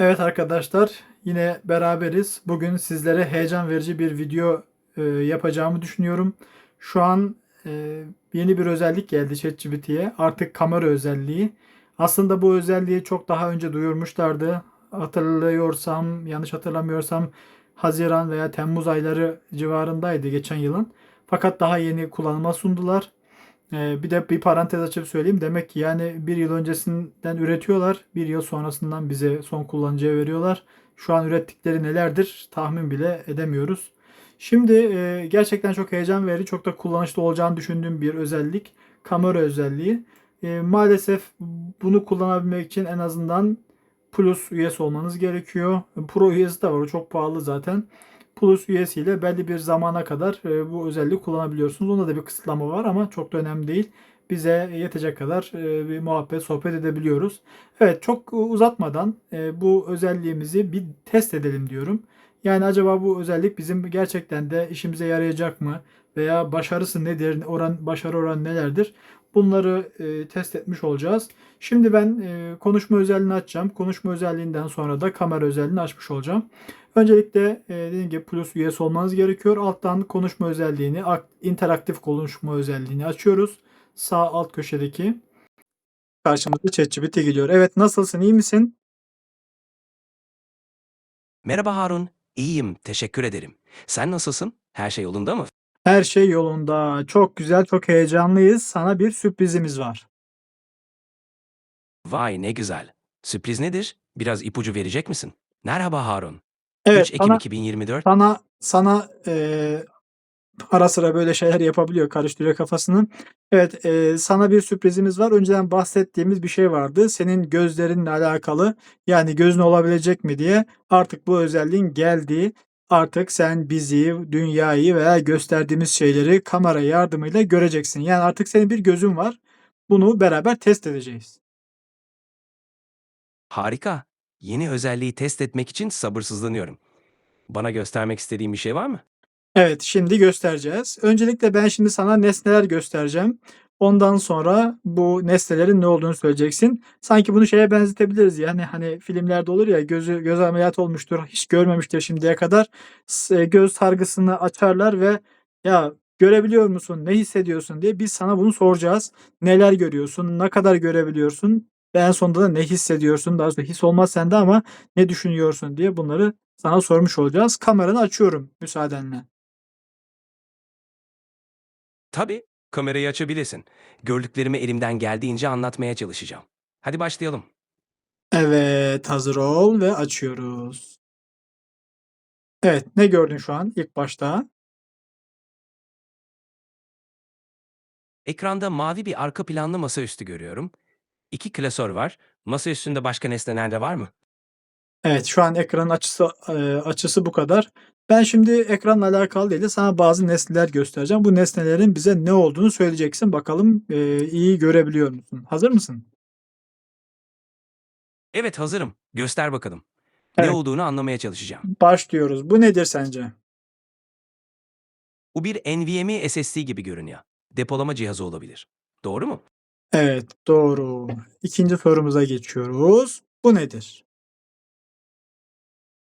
Evet arkadaşlar, yine beraberiz. Bugün sizlere heyecan verici bir video e, yapacağımı düşünüyorum. Şu an e, yeni bir özellik geldi ChatGPT'ye. Artık kamera özelliği. Aslında bu özelliği çok daha önce duyurmuşlardı. Hatırlıyorsam, yanlış hatırlamıyorsam Haziran veya Temmuz ayları civarındaydı geçen yılın. Fakat daha yeni kullanıma sundular. Ee, bir de bir parantez açıp söyleyeyim. Demek ki yani bir yıl öncesinden üretiyorlar. Bir yıl sonrasından bize son kullanıcıya veriyorlar. Şu an ürettikleri nelerdir tahmin bile edemiyoruz. Şimdi e, gerçekten çok heyecan verici, çok da kullanışlı olacağını düşündüğüm bir özellik. Kamera özelliği. E, maalesef bunu kullanabilmek için en azından Plus üyesi olmanız gerekiyor. Pro üyesi de var. O çok pahalı zaten. Plus üyesiyle belli bir zamana kadar e, bu özelliği kullanabiliyorsunuz. Onda da bir kısıtlama var ama çok da önemli değil. Bize yetecek kadar e, bir muhabbet, sohbet edebiliyoruz. Evet çok uzatmadan e, bu özelliğimizi bir test edelim diyorum. Yani acaba bu özellik bizim gerçekten de işimize yarayacak mı? Veya başarısı nedir? Oran, başarı oranı nelerdir? Bunları e, test etmiş olacağız. Şimdi ben e, konuşma özelliğini açacağım. Konuşma özelliğinden sonra da kamera özelliğini açmış olacağım. Öncelikle e, dediğim gibi Plus üyesi olmanız gerekiyor. Alttan konuşma özelliğini, interaktif konuşma özelliğini açıyoruz. Sağ alt köşedeki karşımıza ChatGPT geliyor. Evet nasılsın? iyi misin? Merhaba Harun, iyiyim, teşekkür ederim. Sen nasılsın? Her şey yolunda mı? Her şey yolunda. Çok güzel, çok heyecanlıyız. Sana bir sürprizimiz var. Vay ne güzel. Sürpriz nedir? Biraz ipucu verecek misin? Merhaba Harun. Evet, 3 Ekim sana, 2024. sana, sana e, ara sıra böyle şeyler yapabiliyor, karıştırıyor kafasını. Evet, e, sana bir sürprizimiz var. Önceden bahsettiğimiz bir şey vardı. Senin gözlerinle alakalı, yani gözün olabilecek mi diye. Artık bu özelliğin geldiği, artık sen bizi, dünyayı veya gösterdiğimiz şeyleri kamera yardımıyla göreceksin. Yani artık senin bir gözün var. Bunu beraber test edeceğiz. Harika. Yeni özelliği test etmek için sabırsızlanıyorum. Bana göstermek istediğin bir şey var mı? Evet, şimdi göstereceğiz. Öncelikle ben şimdi sana nesneler göstereceğim. Ondan sonra bu nesnelerin ne olduğunu söyleyeceksin. Sanki bunu şeye benzetebiliriz. Yani hani filmlerde olur ya gözü göz ameliyatı olmuştur. Hiç görmemiştir şimdiye kadar. S- Göz sargısını açarlar ve ya görebiliyor musun? Ne hissediyorsun diye biz sana bunu soracağız. Neler görüyorsun? Ne kadar görebiliyorsun? Ve en sonunda da ne hissediyorsun? Daha sonra his olmaz sende ama ne düşünüyorsun diye bunları sana sormuş olacağız. Kameranı açıyorum müsaadenle. Tabii, kamerayı açabilirsin. Gördüklerimi elimden geldiğince anlatmaya çalışacağım. Hadi başlayalım. Evet, hazır ol ve açıyoruz. Evet, ne gördün şu an ilk başta? Ekranda mavi bir arka planlı masaüstü görüyorum. İki klasör var. Masa üstünde başka nesneler de var mı? Evet, şu an ekranın açısı e, açısı bu kadar. Ben şimdi ekranla alakalı değil de sana bazı nesneler göstereceğim. Bu nesnelerin bize ne olduğunu söyleyeceksin. Bakalım e, iyi görebiliyor musun? Hazır mısın? Evet hazırım. Göster bakalım. Ne Evet, olduğunu anlamaya çalışacağım. başlıyoruz. Bu nedir sence? Bu bir NVMe SSD gibi görünüyor. Depolama cihazı olabilir. Doğru mu? Evet, doğru. İkinci sorumuza geçiyoruz. Bu nedir?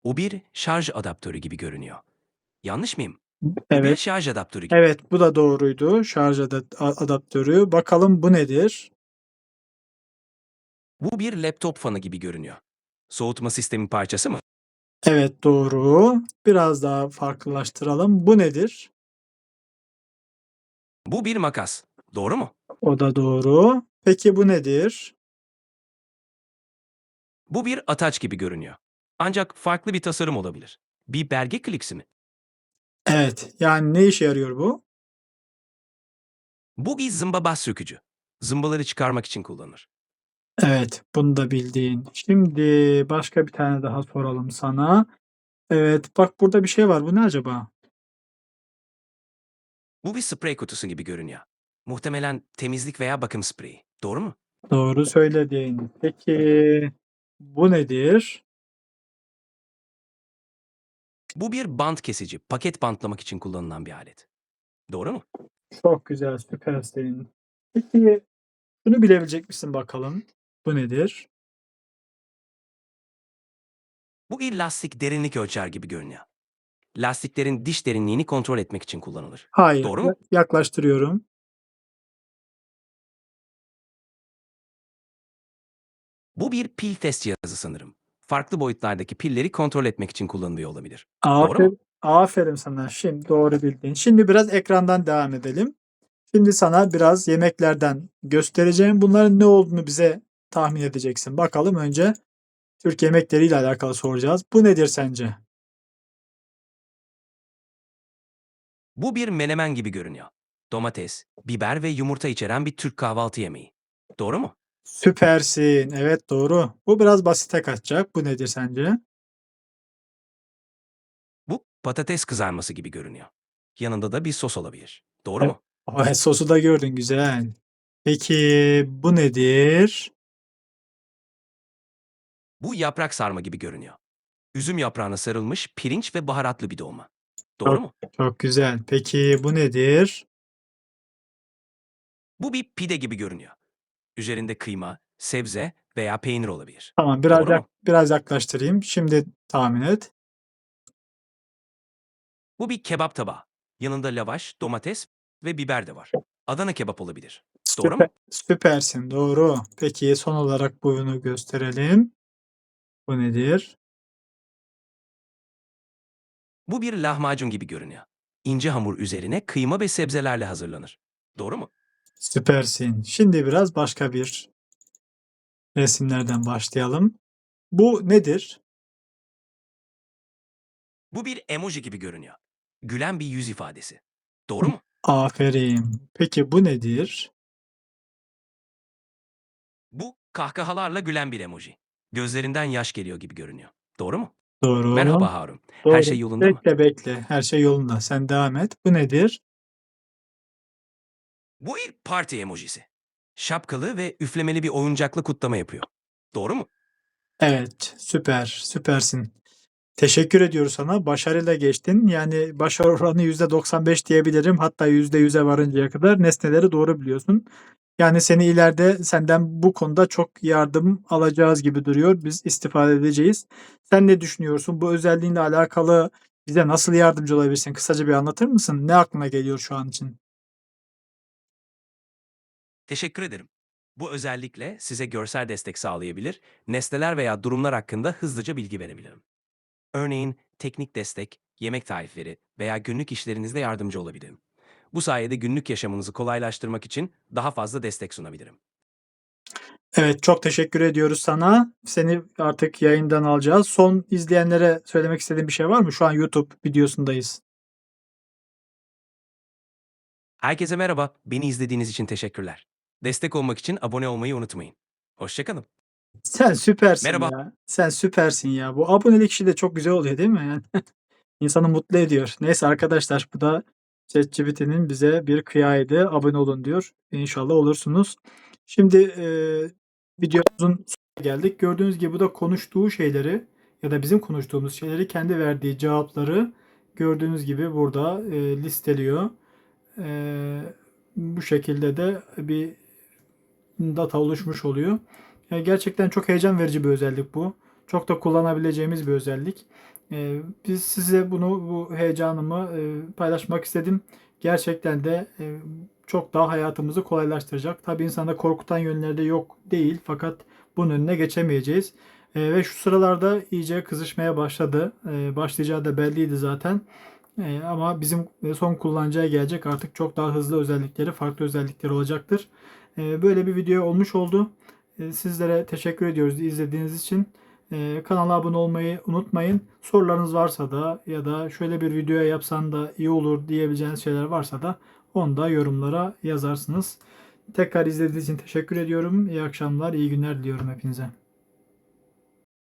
Bu bir şarj adaptörü gibi görünüyor. Yanlış mıyım? Bu bir Evet, şarj adaptörü gibi. evet bu da doğruydu. Şarj adaptörü. Bakalım bu nedir? Bu bir laptop fanı gibi görünüyor. Soğutma sistemi parçası mı? Evet doğru. Biraz daha farklılaştıralım. Bu nedir? Bu bir makas. Doğru mu? O da doğru. Peki bu nedir? Bu bir ataç gibi görünüyor. Ancak farklı bir tasarım olabilir. Bir belge kliksi mi? Evet. Yani ne işe yarıyor bu? Bu bir zımba bas sökücü. Zımbaları çıkarmak için kullanılır. Evet, bunu da bildiğin. Şimdi başka bir tane daha soralım sana. Evet, bak burada bir şey var. Bu ne acaba? Bu bir sprey kutusu gibi görünüyor. Muhtemelen temizlik veya bakım spreyi. Doğru mu? Doğru söyledin. Peki bu nedir? Bu bir bant kesici, paket bantlamak için kullanılan bir alet. Doğru mu? Çok güzel, süpersin. Peki şunu bilebilecek misin bakalım? Bu nedir? Bu bir lastik derinlik ölçer gibi görünüyor. Lastiklerin diş derinliğini kontrol etmek için kullanılır. Hayır. Doğru mu? Yaklaştırıyorum. Bu bir pil test cihazı sanırım. Farklı boyutlardaki pilleri kontrol etmek için kullanılıyor olabilir. Doğru mu? Aferin, aferin sana. Şimdi doğru bildin. Şimdi biraz ekrandan devam edelim. Şimdi sana biraz yemeklerden göstereceğim. Bunların ne olduğunu bize tahmin edeceksin. Bakalım önce Türk yemekleriyle alakalı soracağız. Bu nedir sence? Bu bir menemen gibi görünüyor. Domates, biber ve yumurta içeren bir Türk kahvaltı yemeği. Doğru mu? Süpersin. Evet doğru. Bu biraz basite kaçacak. Bu nedir sence? Bu patates kızarması gibi görünüyor. Yanında da bir sos olabilir. Doğru Evet. mu? Ay, sosu da gördün güzel. Peki bu nedir? Bu yaprak sarma gibi görünüyor. Üzüm yaprağına sarılmış pirinç ve baharatlı bir dolma. Doğru mu? Çok güzel. Peki bu nedir? Bu bir pide gibi görünüyor. Üzerinde kıyma, sebze veya peynir olabilir. Tamam biraz Doğru mu? yak- biraz yaklaştırayım. Şimdi tahmin et. Bu bir kebap tabağı. Yanında lavaş, domates ve biber de var. Adana kebap olabilir. Doğru mu? Süper, süpersin. Doğru. Peki son olarak bunu gösterelim. Bu nedir? Bu bir lahmacun gibi görünüyor. İnce hamur üzerine kıyma ve sebzelerle hazırlanır. Doğru mu? Süpersin. Şimdi biraz başka bir resimlerden başlayalım. Bu nedir? Bu bir emoji gibi görünüyor. Gülen bir yüz ifadesi. Doğru mu? Aferin. Peki bu nedir? Bu kahkahalarla gülen bir emoji. Gözlerinden yaş geliyor gibi görünüyor. Doğru mu? Doğru. Merhaba Harun. Doğru. Her şey yolunda mı? Bekle bekle. Her şey yolunda. Sen devam et. Bu nedir? Bu bir parti emojisi. Şapkalı ve üflemeli bir oyuncakla kutlama yapıyor. Doğru mu? Evet. Süper. Süpersin. Teşekkür ediyoruz sana. Başarıyla geçtin. Yani başarı oranı %95 diyebilirim. Hatta %100'e varıncaya kadar nesneleri doğru biliyorsun. Yani seni ileride senden bu konuda çok yardım alacağız gibi duruyor. Biz istifade edeceğiz. Sen ne düşünüyorsun? Bu özelliğinle alakalı bize nasıl yardımcı olabilirsin? Kısaca bir anlatır mısın? Ne aklına geliyor şu an için? Teşekkür ederim. Bu özellikle size görsel destek sağlayabilir, nesneler veya durumlar hakkında hızlıca bilgi verebilirim. Örneğin teknik destek, yemek tarifleri veya günlük işlerinizde yardımcı olabilirim. Bu sayede günlük yaşamınızı kolaylaştırmak için daha fazla destek sunabilirim. Evet, çok teşekkür ediyoruz sana. Seni artık yayından alacağız. Son izleyenlere söylemek istediğin bir şey var mı? Şu an YouTube videosundayız. Herkese merhaba, beni izlediğiniz için teşekkürler. Destek olmak için abone olmayı unutmayın. Hoşçakalın. Sen süpersin Merhaba. ya. Sen süpersin ya. Bu abonelik işi de çok güzel oluyor değil mi? Yani insanı mutlu ediyor. Neyse arkadaşlar bu da ChatGPT'nin bize bir kıyaydı. Abone olun diyor. İnşallah olursunuz. Şimdi e, videomuzun sonuna geldik. Gördüğünüz gibi bu da konuştuğu şeyleri ya da bizim konuştuğumuz şeyleri kendi verdiği cevapları gördüğünüz gibi burada e, listeliyor. E, bu şekilde de bir data oluşmuş oluyor. Yani gerçekten çok heyecan verici bir özellik bu. Çok da kullanabileceğimiz bir özellik. Ee, biz size bunu bu heyecanımı e, paylaşmak istedim. Gerçekten de e, çok daha hayatımızı kolaylaştıracak. Tabii insanda korkutan yönleri de yok değil fakat bunun önüne geçemeyeceğiz. E, ve şu sıralarda iyice kızışmaya başladı. E, başlayacağı da belliydi zaten. E, ama bizim son kullanıcıya gelecek artık çok daha hızlı özellikleri, farklı özellikleri olacaktır. E, böyle bir video olmuş oldu. E, Sizlere teşekkür ediyoruz izlediğiniz için. E, Kanala abone olmayı unutmayın. Sorularınız varsa da ya da şöyle bir videoya yapsan da iyi olur diyebileceğiniz şeyler varsa da onu da yorumlara yazarsınız. Tekrar izlediğiniz için teşekkür ediyorum. İyi akşamlar, iyi günler diliyorum hepinize.